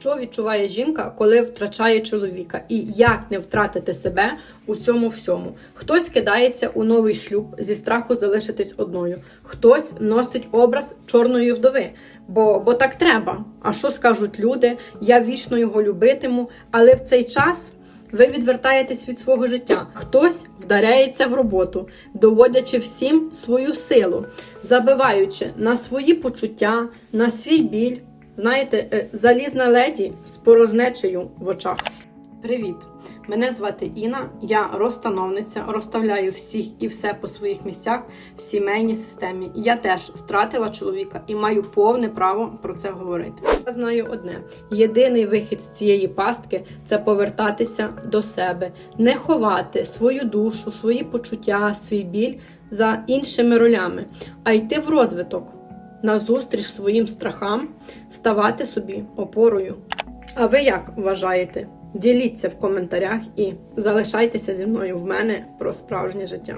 Що відчуває жінка, коли втрачає чоловіка, і як не втратити себе у цьому всьому? Хтось кидається у новий шлюб зі страху залишитись одною, хтось носить образ чорної вдови, бо, бо так треба. А що скажуть люди? Я вічно його любитиму, але в цей час. Ви відвертаєтесь від свого життя. Хтось вдаряється в роботу, доводячи всім свою силу, забиваючи на свої почуття, на свій біль. Знаєте, е, залізна леді з порожнечею в очах. Привіт! Мене звати Інна, я розстановниця, розставляю всіх і все по своїх місцях в сімейній системі. Я теж втратила чоловіка і маю повне право про це говорити. Я знаю одне: єдиний вихід з цієї пастки це повертатися до себе, не ховати свою душу, свої почуття, свій біль за іншими ролями, а йти в розвиток назустріч своїм страхам, ставати собі опорою. А ви як вважаєте? Діліться в коментарях і залишайтеся зі мною в мене про справжнє життя.